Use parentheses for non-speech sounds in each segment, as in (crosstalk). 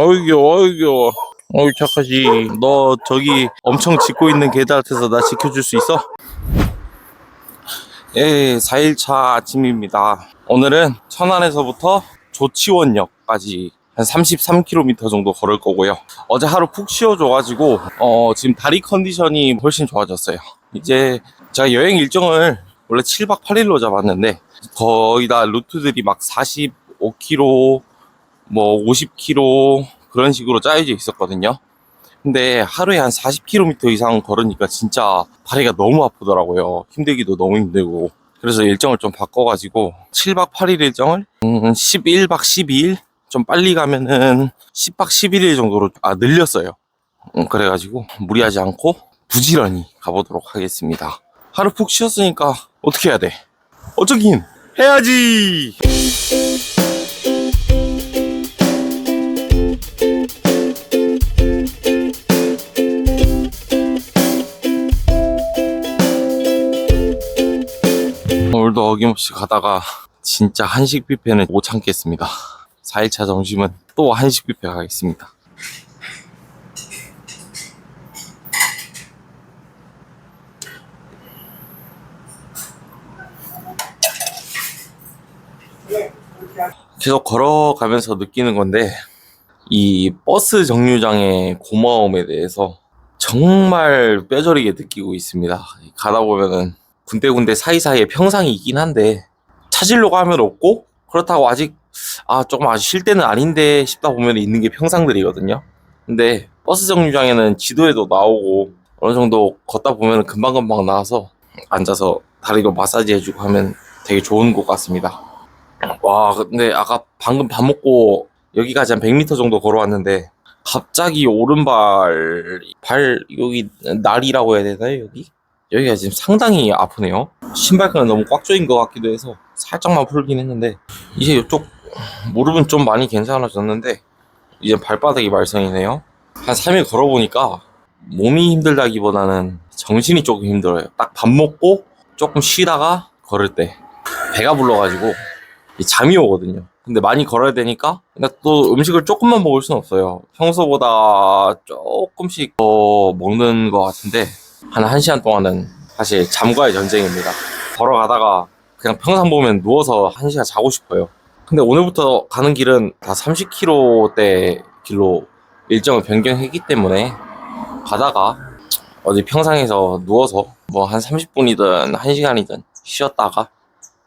어이 귀여워 어이 귀여워. 어이 착하지. 너 저기 엄청 짖고 있는 개들한테서 나 지켜줄 수 있어? 예 4일차 아침입니다. 오늘은 천안에서부터 조치원역까지 한 33km 정도 걸을 거고요. 어제 하루 푹 쉬어줘가지고 어 지금 다리 컨디션이 훨씬 좋아졌어요. 이제 제가 여행 일정을 원래 7박 8일로 잡았는데 거의 다 루트들이 막 45km 뭐 50km 그런 식으로 짜여져 있었거든요. 근데 하루에 한 40km 이상 걸으니까 진짜 다리가 너무 아프더라고요. 힘들기도 너무 힘들고. 그래서 일정을 좀 바꿔가지고 7박 8일 일정을 음, 11박 12일 좀 빨리 가면은 10박 11일 정도로 아 늘렸어요. 음, 그래가지고 무리하지 않고 부지런히 가보도록 하겠습니다. 하루 푹 쉬었으니까 어떻게 해야 돼? 어쩌긴 해야지. 어김없이 가다가 진짜 한식 뷔페는 못 참겠습니다. 4일차 점심은 또 한식 뷔페 가겠습니다. 계속 걸어가면서 느끼는 건데 이 버스 정류장의 고마움에 대해서 정말 뼈저리게 느끼고 있습니다. 가다 보면은 군데군데 사이사이에 평상이 있긴 한데 찾으려고 하면 없고 그렇다고 아직 아 조금 아직 쉴 때는 아닌데 싶다 보면 있는 게 평상들이거든요. 근데 버스 정류장에는 지도에도 나오고 어느 정도 걷다 보면 금방금방 나와서 앉아서 다리로 마사지 해주고 하면 되게 좋은 곳 같습니다. 와 근데 아까 방금 밥 먹고 여기까지 한 100m 정도 걸어왔는데 갑자기 오른발 발 여기 날이라고 해야 되나요 여기? 여기가 지금 상당히 아프네요. 신발끈은 너무 꽉 조인 것 같기도 해서 살짝만 풀긴 했는데 이제 이쪽 무릎은 좀 많이 괜찮아졌는데 이제 발바닥이 말썽이네요. 한 3일 걸어보니까 몸이 힘들다기보다는 정신이 조금 힘들어요. 딱 밥 먹고 조금 쉬다가 걸을 때 배가 불러가지고 이 잠이 오거든요. 근데 많이 걸어야 되니까 또 음식을 조금만 먹을 수는 없어요. 평소보다 조금씩 더 먹는 것 같은데 한 1시간 동안은 사실 잠과의 전쟁입니다. 걸어가다가 그냥 평상 보면 누워서 1시간 자고 싶어요. 근데 오늘부터 가는 길은 다 30km대 길로 일정을 변경했기 때문에 가다가 어디 평상에서 누워서 뭐 한 30분이든 1시간이든 쉬었다가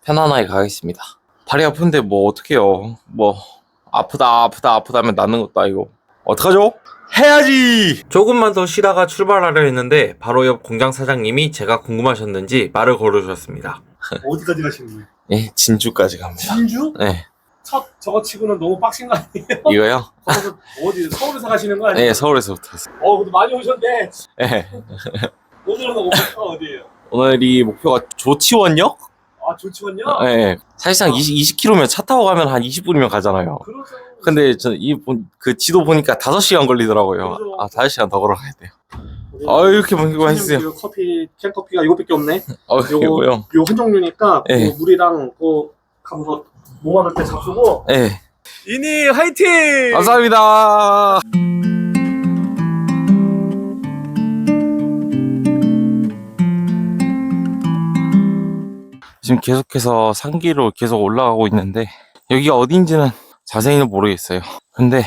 편안하게 가겠습니다. 발이 아픈데 뭐 어떡해요. 뭐 아프다 아프다 아프다 하면 낫는 것도 아니고 어떡하죠? 해야지! 조금만 더 쉬다가 출발하려 했는데 바로 옆 공장 사장님이 제가 궁금하셨는지 말을 걸어주셨습니다. (laughs) 어디까지 가시는 거예요? 예, 진주까지 갑니다. 진주? 네, 첫 저거 치고는 너무 빡신 거 아니에요? (laughs) 이거요? 어디 서울에서 가시는 거 아니에요? 네, 서울에서부터 왔어요. 어, 근데 많이 오셨네. 네. (laughs) 오늘은 목표가 어디예요? 오늘이 목표가 조치원역? 아, 조치원요? 네. 사실상 20, 20km면 차 타고 가면 한 20분이면 가잖아요. 그러죠. 근데 저이그 지도 보니까 5시간 걸리더라고요. 그죠. 아, 5시간 더 걸어가야 돼요. 아, 이렇게 했어요. 그 커피 캔 커피가 이거밖에 없네. (laughs) 아, 이거요? 요한 종류니까 네. 그 물이랑 그 가면서 몸만을 때 잡수고. 네. 이니 화이팅! 감사합니다. 지금 계속해서 산기로 계속 올라가고 있는데 여기가 어딘지는 자세히는 모르겠어요. 근데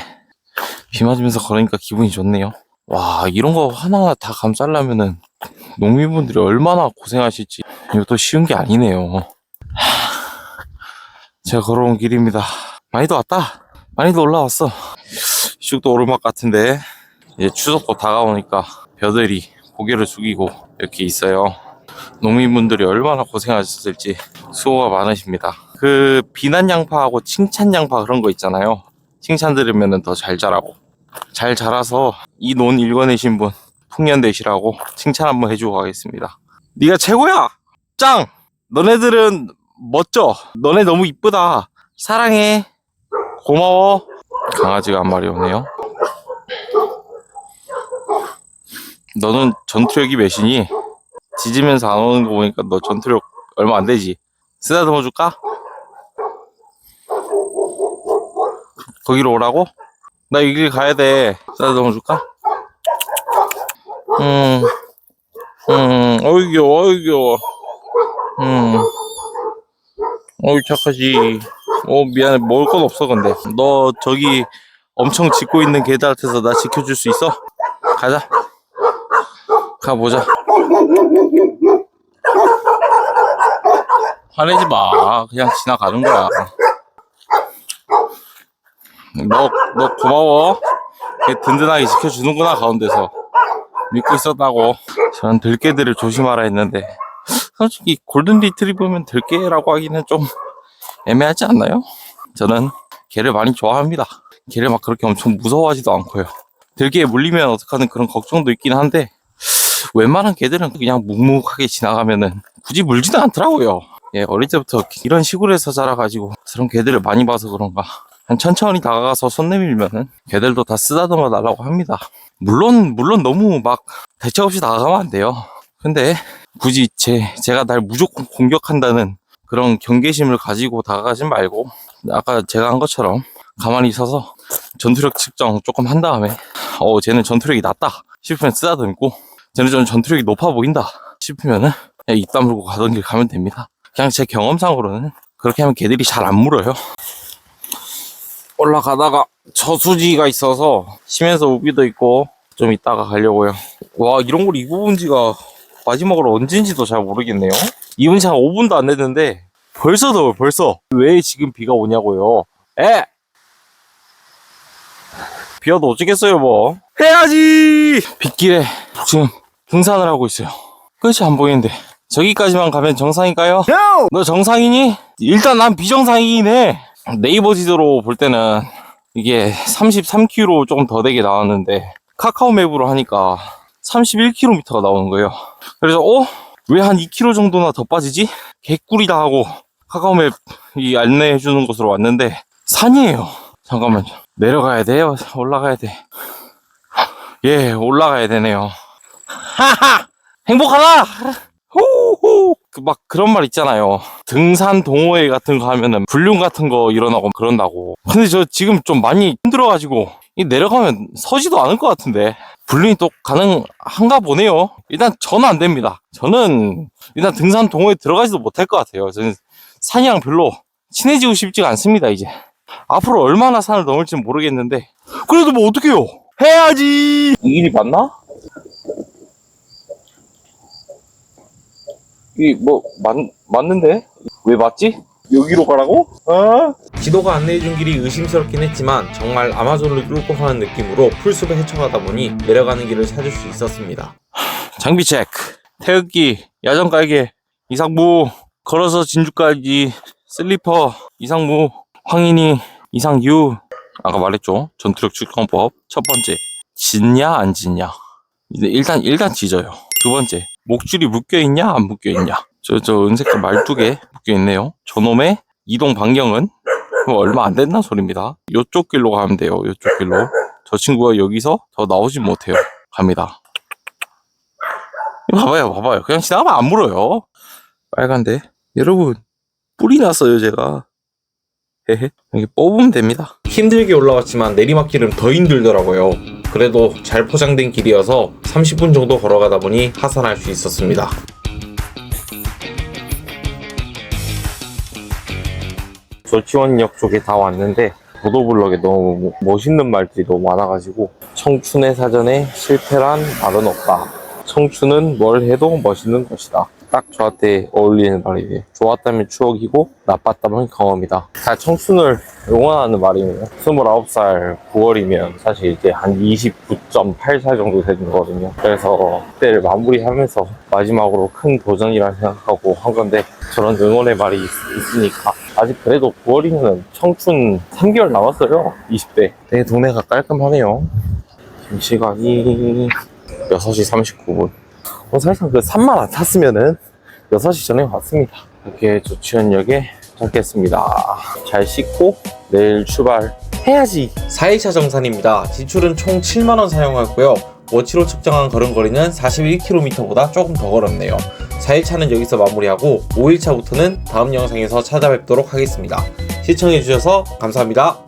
비 맞으면서 걸으니까 기분이 좋네요. 와 이런 거 하나하나 다 감싸려면은 농민분들이 얼마나 고생하실지 이것도 쉬운 게 아니네요. 하, 제가 걸어온 길입니다. 많이도 왔다. 많이도 올라왔어. 이쪽도 오르막 같은데 이제 추석도 다가오니까 벼들이 고개를 숙이고 이렇게 있어요. 농민분들이 얼마나 고생하셨을지 수고가 많으십니다. 그 비난 양파하고 칭찬 양파 그런 거 있잖아요. 칭찬 들으면 더 잘 자라고. 잘 자라서 이 논 읽어내신 분 풍년되시라고 칭찬 한번 해주고 가겠습니다. 네가 최고야. 짱. 너네들은 멋져. 너네 너무 이쁘다. 사랑해. 고마워. 강아지가 한 마리 오네요. 너는 전투력이 몇이니? 짖으면서 안 오는 거 보니까 너 전투력 얼마 안 되지? 쓰다듬어 줄까? 거기로 오라고? 나 이 길 가야 돼. 쓰다듬어 줄까? 음, 음, 어이 귀여워, 어이 귀여워. 음, 어이 착하지. 어 미안해, 먹을 건 없어 근데. 너 저기 엄청 짖고 있는 개들한테서 나 지켜줄 수 있어? 가자. 가보자. 화내지 마. 그냥 지나가는 거야. 너, 너 고마워. 든든하게 지켜주는구나, 가운데서. 믿고 있었다고. 저는 들개들을 조심하라 했는데, 솔직히 골든 리트리버면 들개라고 하기는 좀 애매하지 않나요? 저는 개를 많이 좋아합니다. 개를 막 그렇게 엄청 무서워하지도 않고요. 들개에 물리면 어떡하는 그런 걱정도 있긴 한데, 웬만한 개들은 그냥 묵묵하게 지나가면은 굳이 물지도 않더라고요. 예, 어릴 때부터 이런 시골에서 자라가지고 그런 개들을 많이 봐서 그런가. 한 천천히 다가가서 손 내밀면은 개들도 다 쓰다듬어 달라고 합니다. 물론, 물론 너무 막 대책 없이 다가가면 안 돼요. 근데 굳이 제, 제가 날 무조건 공격한다는 그런 경계심을 가지고 다가가진 말고 아까 제가 한 것처럼 가만히 있어서 전투력 측정 조금 한 다음에 어, 쟤는 전투력이 낮다 싶으면 쓰다듬고 쟤는 좀 전투력이 높아 보인다 싶으면은 입 다물고 가던 길 가면 됩니다. 그냥 제 경험상으로는 그렇게 하면 개들이 잘 안 물어요. 올라가다가 저수지가 있어서 심해서 우비도 있고 좀 이따가 가려고요. 와 이런 걸 입어본 지가 마지막으로 언젠지도 잘 모르겠네요. 입은 지한 5분도 안 됐는데 벌써 더워 벌써. 왜 지금 비가 오냐고요. 에! 비 와도 어쩌겠어요 뭐. 해야지! 빗길에 지금 등산을 하고 있어요. 끝이 안 보이는데 저기까지만 가면 정상일까요? 너 정상이니? 일단 난 비정상이긴 해. 네이버 지도로 볼 때는 이게 33km 조금 더 되게 나왔는데 카카오 맵으로 하니까 31km가 나오는 거예요. 그래서 어? 왜 한 2km 정도나 더 빠지지? 개꿀이다 하고 카카오 맵 이 안내해 주는 곳으로 왔는데 산이에요. 잠깐만요. 내려가야 돼요? 올라가야 돼? 예, 올라가야 되네요. 하하! 행복하다! 그막 그런 말 있잖아요. 등산 동호회 같은 거 하면은 불륜 같은 거 일어나고 그런다고. 근데 저 지금 좀 많이 힘들어가지고 이 내려가면 서지도 않을 것 같은데 불륜이 또 가능한가 보네요. 일단 저는 안 됩니다. 저는 일단 등산 동호회 들어가지도 못할 것 같아요. 저는 산이랑 별로 친해지고 싶지가 않습니다. 이제 앞으로 얼마나 산을 넘을지 모르겠는데 그래도 뭐 어떡해요? 해야지. 이 길이 맞나? 이뭐맞 맞는데 왜 맞지? 여기로 가라고? 어? 지도가 안내해준 길이 의심스럽긴 했지만 정말 아마존을 뚫고 가는 느낌으로 풀숲을 헤쳐가다 보니 내려가는 길을 찾을 수 있었습니다. 장비 체크. 태극기, 야전 깔개, 이상무, 걸어서 진주까지, 슬리퍼, 이상무, 황인이, 이상유. 아까 말했죠. 전투력 측정법. 첫 번째, 짖냐 안 짖냐. 이제 일단 일단 짖어요. 두 번째, 목줄이 묶여 있냐 안 묶여 있냐. 저 저 은색깔 말뚝에 묶여 있네요. 저놈의 이동 반경은 뭐 얼마 안 된다는 소리입니다. 요쪽 길로 가면 돼요. 요쪽 길로. 저 친구가 여기서 더 나오진 못해요. 갑니다. 봐봐요, 봐봐요. 그냥 지나가면 안 물어요. 빨간데. 여러분, 뿔이 났어요, 제가. 헤헤. 여기 뽑으면 됩니다. 힘들게 올라왔지만 내리막길은 더 힘들더라고요. 그래도 잘 포장된 길이어서 30분 정도 걸어가다 보니 하산할 수 있었습니다. 조치원역 쪽에 다 왔는데, 보도블럭에 너무 멋있는 말들이 너무 많아가지고, 청춘의 사전에 실패란 말은 없다. 청춘은 뭘 해도 멋있는 것이다. 딱 저한테 어울리는 말이에요. 좋았다면 추억이고, 나빴다면 경험이다. 다 청춘을 응원하는 말이에요. 29살 9월이면 사실 이제 한 29.8살 정도 되는 거거든요. 그래서 그때를 마무리하면서 마지막으로 큰 도전이라 생각하고 한 건데, 저런 응원의 말이 있, 있으니까. 아직 그래도 9월이면 청춘 3개월 남았어요. 20대. 내 동네가 깔끔하네요. 지금 시간이 6시 39분. 어, 사실상 그 산만 안 탔으면은 6시 전에 왔습니다. 이렇게 조치원역에 도착했습니다. 잘 씻고 내일 출발해야지. 4일차 정산입니다. 지출은 총 7만원 사용하고요. 워치로 측정한 걸음거리는 41km보다 조금 더 걸었네요. 4일차는 여기서 마무리하고 5일차부터는 다음 영상에서 찾아뵙도록 하겠습니다. 시청해주셔서 감사합니다.